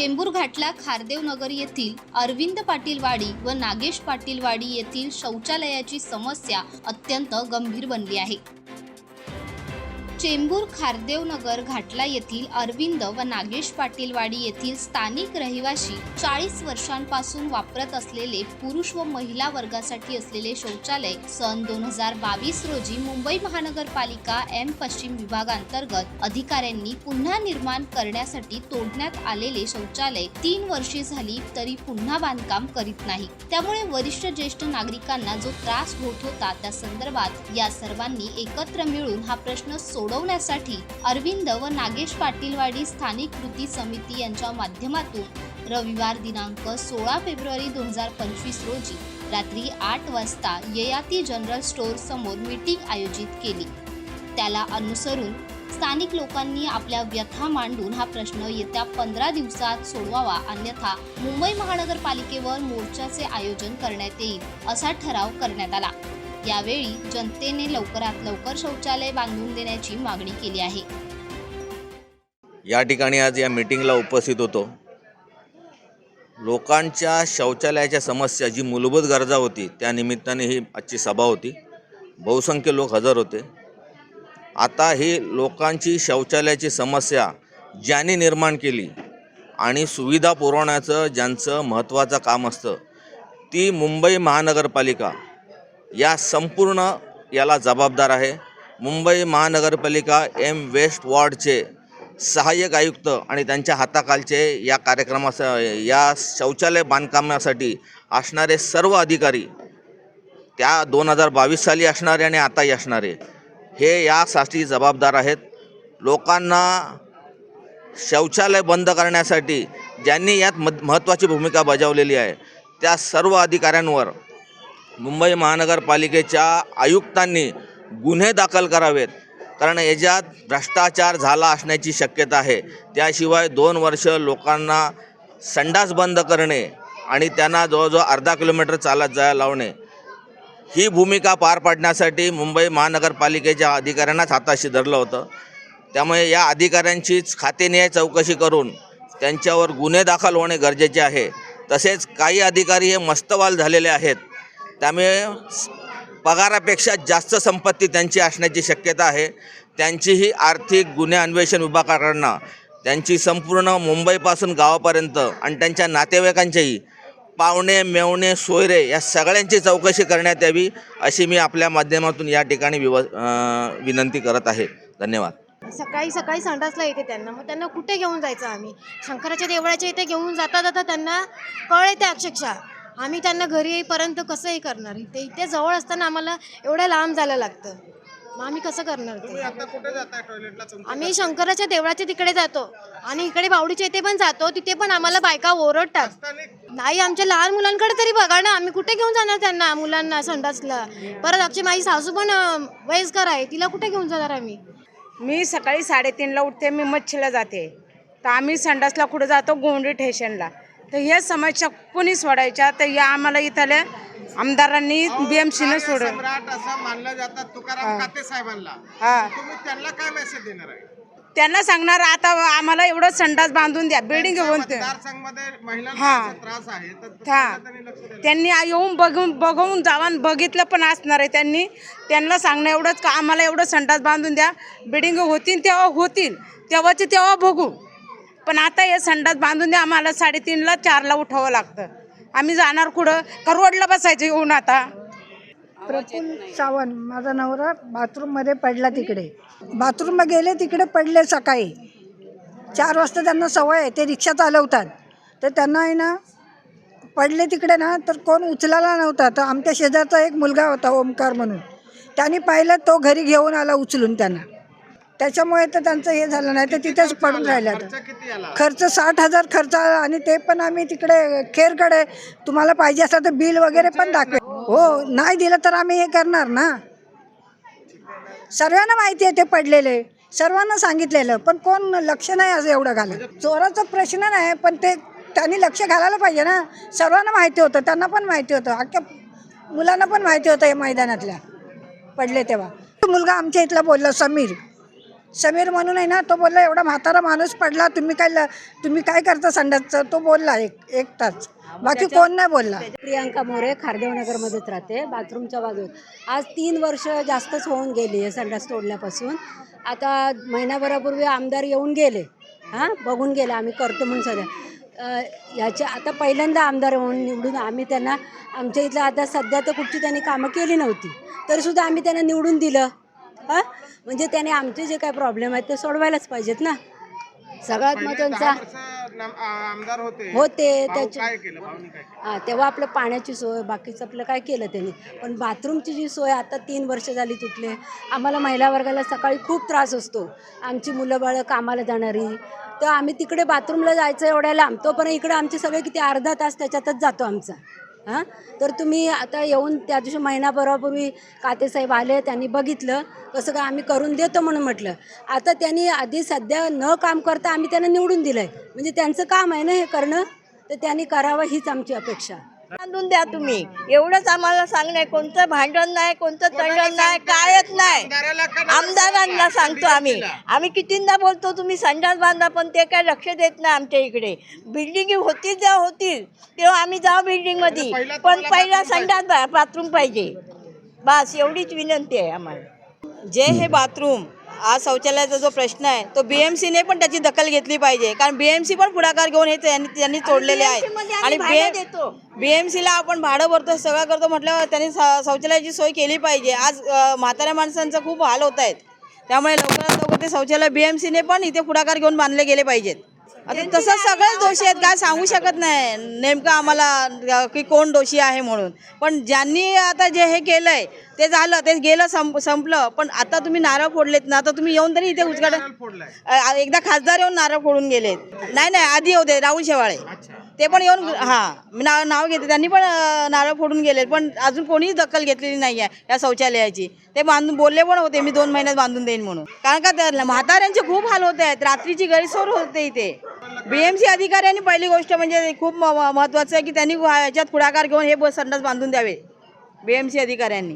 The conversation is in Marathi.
चेंबूर घाटला खारदेव नगर येथील अरविंद पाटील वाडी व नागेश पाटील वाडी येथील शौचालयाची समस्या अत्यंत गंभीर बनली आहे. चेंबूर खारदेवनगर घाटला येथील अरविंद व नागेश पाटीलवाडी येथील स्थानिक रहिवासी चाळीस वर्षांपासून वापरत असलेले पुरुष व महिला वर्गासाठी असलेले शौचालय सन दोन हजार बावीस रोजी मुंबई महानगरपालिका एम पश्चिम विभागांतर्गत अधिकाऱ्यांनी पुन्हा निर्माण करण्यासाठी तोडण्यात आलेले शौचालय तीन वर्षे झाली तरी पुन्हा बांधकाम करीत नाही. त्यामुळे वरिष्ठ ज्येष्ठ नागरिकांना जो त्रास होत होता त्या संदर्भात या सर्वांनी एकत्र मिळून हा प्रश्न सोड सोडवण्यासाठी अरविंद व नागेश पाटीलवाडी स्थानिक कृती समिती यांच्या माध्यमातून रविवार दिनांक सोळा फेब्रुवारी दोन हजार पंचवीस रोजी रात्री आठ वाजता ययाती जनरल स्टोअर समोर मीटिंग आयोजित केली. त्याला अनुसरून स्थानिक लोकांनी आपल्या व्यथा मांडून हा प्रश्न येत्या पंधरा दिवसात सोडवावा अन्यथा मुंबई महानगरपालिकेवर मोर्चाचे आयोजन करण्यात येईल असा ठराव करण्यात आला. यावेळी जनतेने लवकरात लवकर शौचालय बांधून देण्याची मागणी केली आहे. या ठिकाणी आज या मीटिंगला उपस्थित होतो. लोकांच्या शौचालयाच्या समस्या जी मूलभूत गरजा होती त्या निमित्ताने ही आजची सभा होती. बहुसंख्य लोक हजर होते. आता ही लोकांची शौचालयाची समस्या ज्यांनी निर्माण केली आणि सुविधा पुरवण्याचं ज्यांचं महत्त्वाचं काम असतं ती मुंबई महानगरपालिका या संपूर्ण याला जबाबदार आहे. मुंबई महानगरपालिका एम वेस्ट वॉर्डचे सहाय्यक आयुक्त आणि त्यांच्या हाताखालचे या कार्यक्रमास या शौचालय बांधकामासाठी असणारे सर्व अधिकारी त्या दोन हजार बावीस साली असणारे आणि आताही असणारे हे यासाठी जबाबदार आहेत. लोकांना शौचालय बंद करण्यासाठी ज्यांनी यात मद महत्त्वाची भूमिका बजावलेली आहे त्या सर्व अधिकाऱ्यांवर मुंबई महानगरपालिकेच्या आयुक्तांनी गुन्हे दाखल करावेत. कारण याच्यात भ्रष्टाचार झाला असण्याची शक्यता आहे. त्याशिवाय दोन वर्ष लोकांना संडास बंद करणे आणि त्यांना जवळजवळ अर्धा किलोमीटर चालत जायला लावणे ही भूमिका पार पाडण्यासाठी मुंबई महानगरपालिकेच्या अधिकाऱ्यांनाच हाताशी धरलं होतं. त्यामुळे या अधिकाऱ्यांचीच खातेनिहाय चौकशी करून त्यांच्यावर गुन्हे दाखल होणे गरजेचे आहे. तसेच काही अधिकारी हे मस्तवाल झालेले आहेत. त्यामुळे पगारापेक्षा जास्त संपत्ती त्यांची असण्याची शक्यता आहे. त्यांचीही आर्थिक गुन्हे अन्वेषण विभागाकडनं त्यांची संपूर्ण मुंबईपासून गावापर्यंत आणि त्यांच्या नातेवाईकांच्याही पावणे मेवणे सोयरे या सगळ्यांची चौकशी करण्यात यावी अशी मी आपल्या माध्यमातून या ठिकाणी विव विनंती करत आहे. धन्यवाद. सकाळी सकाळी संडासला येते त्यांना. मग त्यांना कुठे घेऊन जायचं आम्ही? शंकराच्या देवळाच्या इथे घेऊन जाता जाता त्यांना कळ येते अक्षरशः. आम्ही त्यांना घरी येईपर्यंत कसं हे करणार. इथे इथे जवळ असताना आम्हाला एवढ्या लांब जायला लागतं. मग आम्ही कसं करणार ते? आता कुठे जाताय? टॉयलेटला तुमचं आम्ही शंकराच्या देवळाच्या तिकडे जातो. आणि इकडे बावडीच्या इथे पण जातो. तिथे पण आम्हाला बायका ओरडतात. नाही आमच्या लहान मुलांकडे तरी बघा ना. आम्ही कुठे घेऊन जाणार त्यांना मुलांना संडासला? परत आमची माझी सासू पण वयस्कर आहे. तिला कुठे घेऊन जाणार आम्ही? मी सकाळी साडेतीनला उठते. मी मच्छीला जाते. तर आम्ही संडासला कुठं जातो? गोंडी स्टेशनला. तर ह्या समस्या कोणी सोडायच्या तर या आम्हाला इथल्या आमदारांनी बी एम सीनं सोड सम्राट असं मानलं जातात तुकाराम काते साहेबांना हा. तुम्ही त्यांना काय मेसेज देणार आहे? त्यांना सांगणार आता आम्हाला एवढं संडास बांधून द्या बिल्डिंग घेऊन ते. मतदारसंघमध्ये महिलांना हा. त्याचा त्रास आहे तर हा. त्याला त्यांनी लक्ष द्यायला त्यांनी आ- येऊन बघून बघून जावान बघितलं पण असणार आहे त्यांनी. त्यांना सांगणं एवढंच का आम्हाला एवढं संडास बांधून द्या बिल्डिंग होतील तेव्हा होतील तेव्हाचे तेव्हा बघू. पण आता हे संडास बांधून द्या आम्हाला साडेतीनला चारला उठावं लागतं. आम्ही जाणार कुठं? का रोडला बसायचं येऊन आता? प्रफुल सावंत माझा नवरा बाथरूममध्ये पडला तिकडे. बाथरूमला गेले तिकडे पडले सकाळी. चार वाजता त्यांना सवय आहे ते रिक्षा चालवतात. तर त्यांना आहे ना पडले तिकडे ना तर कोण उचलायला नव्हता. तर आमच्या शेजारचा एक मुलगा होता ओमकार म्हणून. त्यांनी पाहिलं तो घरी घेऊन आला उचलून त्यांना. त्याच्यामुळे तर त्यांचं हे झालं नाही तर तिथेच पडून राहिलं आला? खर्च साठ हजार खर्च आला आणि ते पण आम्ही तिकडे खेरकडे तुम्हाला पाहिजे असलं तर बिल वगैरे पण दाखवे. हो नाही दिलं तर आम्ही हे करणार ना. सर्वांना माहिती आहे ते पडलेले सर्वांना सांगितलेलं पण कोण लक्ष नाही असं एवढं घालत. चोराचा प्रश्न नाही पण ते त्यांनी लक्ष घालायला पाहिजे ना. सर्वांना माहिती होतं त्यांना पण माहिती होतं. अख्ख्या मुलांना पण माहिती होतं या मैदानातल्या. पडले तेव्हा. तो मुलगा आमच्या इथला बोलला समीर समीर म्हणून आहे ना तो बोलला एवढा म्हातारा माणूस पडला तुम्ही काय ल- तुम्ही काय करता संडासचं? तो बोलला एक एक तास. बाकी कोण नाही बोलला. प्रियांका मोरे खारदेवनगरमध्येच राहते बाथरूमच्या बाजूत आज तीन वर्ष जास्तच होऊन गेली आहे संडास तोडल्यापासून. आता महिनाभरापूर्वी आमदार येऊन गेले. हां बघून गेले आम्ही करतो म्हणून अ, याच्या आता पहिल्यांदा आमदार म्हणून निवडून आम्ही त्यांना आमच्या इथलं आता सध्या तर कुठची त्यांनी कामं केली नव्हती. तरीसुद्धा आम्ही त्यांना निवडून दिलं. हां? म्हणजे त्याने आमचे जे काय प्रॉब्लेम आहेत ते सोडवायलाच पाहिजेत ना. सगळ्यात आमदार होते. होते त्याच्या हा तेव्हा आपलं पाण्याची सोय बाकीचं आपलं काय केलं त्यांनी. पण बाथरूमची जी सोय आता तीन वर्ष झाली तुटले. आम्हाला महिला वर्गाला सकाळी खूप त्रास असतो. आमची मुलं बाळं कामाला जाणारी. तर आम्ही तिकडे बाथरूमला जायचं एवढ्या लांब तोपर्यंत इकडे आमचे सगळे किती अर्धा तास त्याच्यातच जातो आमचा. हां? तर तुम्ही आता येऊन त्या दिवशी महिनाभरापूर्वी कातेसाहेब आले त्यांनी बघितलं कसं काय आम्ही करून देतो म्हणून म्हटलं. आता त्यांनी आधी सध्या न काम करता आम्ही त्यांना निवडून दिलं आहे म्हणजे त्यांचं काम आहे ना हे करणं? तर त्यांनी करावं हीच आमची अपेक्षा. बांधून द्या तुम्ही. एवढंच आम्हाला सांगणं कोणतं भांडण नाही कोणतं तंडण नाही कायच नाही? आमदारांना सांगतो आम्ही. आम्ही कितींदा बोलतो तुम्ही संडास बांधा पण ते काय लक्ष देत नाही आमच्या इकडे. बिल्डिंग होतील जेव्हा होतील. तेव्हा आम्ही जाऊ बिल्डिंगमध्ये पहिला पण पहिला संडास बाथरूम पाहिजे. बस एवढीच विनंती आहे आम्हाला. जे हे बाथरूम. आज शौचालयाचा जो प्रश्न आहे तो बीएमसीने पण त्याची दखल घेतली पाहिजे. कारण बीएमसी पण पुढाकार घेऊन हे त्यांनी त्यांनी तोडलेले आहे आणि. बीएमसीला आपण भाडं भरतो सगळं करतो म्हटल्यावर त्यांनी शौचालयाची सोय केली पाहिजे. आज म्हाताऱ्या माणसांचं खूप हाल होत आहेत. त्यामुळे लवकरात लवकर ते शौचालय बीएमसीने पण इथे पुढाकार घेऊन बांधले गेले पाहिजेत. आता तसं सगळेच दोषी आहेत काय सांगू शकत नाही. नेमकं आम्हाला की कोण दोषी आहे म्हणून. पण ज्यांनी आता जे हे केलंय ते झालं ते गेलं संप संपलं. पण आता तुम्ही नारळ फोडलेत ना आता तुम्ही येऊन तरी इथे अ, एकदा खासदार येऊन नारळ फोडून गेलेत. नाही नाही आधी होते राहुल शेवाळे. ते पण येऊन हां मी नाव नाव घेते त्यांनी पण नारळ फोडून गेलेत पण अजून कोणीच दखल घेतलेली नाही आहे या शौचालयाची. ते बांधून बोलले पण होते मी दोन महिन्यात बांधून देईन म्हणून. कारण का त्या म्हाताऱ्यांचे खूप हाल होत आहेत. रात्रीची गैरसोय होते इथे. बीएमसी अधिकाऱ्यांनी पहिली गोष्ट म्हणजे खूप महत्त्वाचं आहे की त्यांनी ह्याच्यात पुढाकार घेऊन हे ब- संडास बांधून द्यावे. बीएमसी अधिकाऱ्यांनी.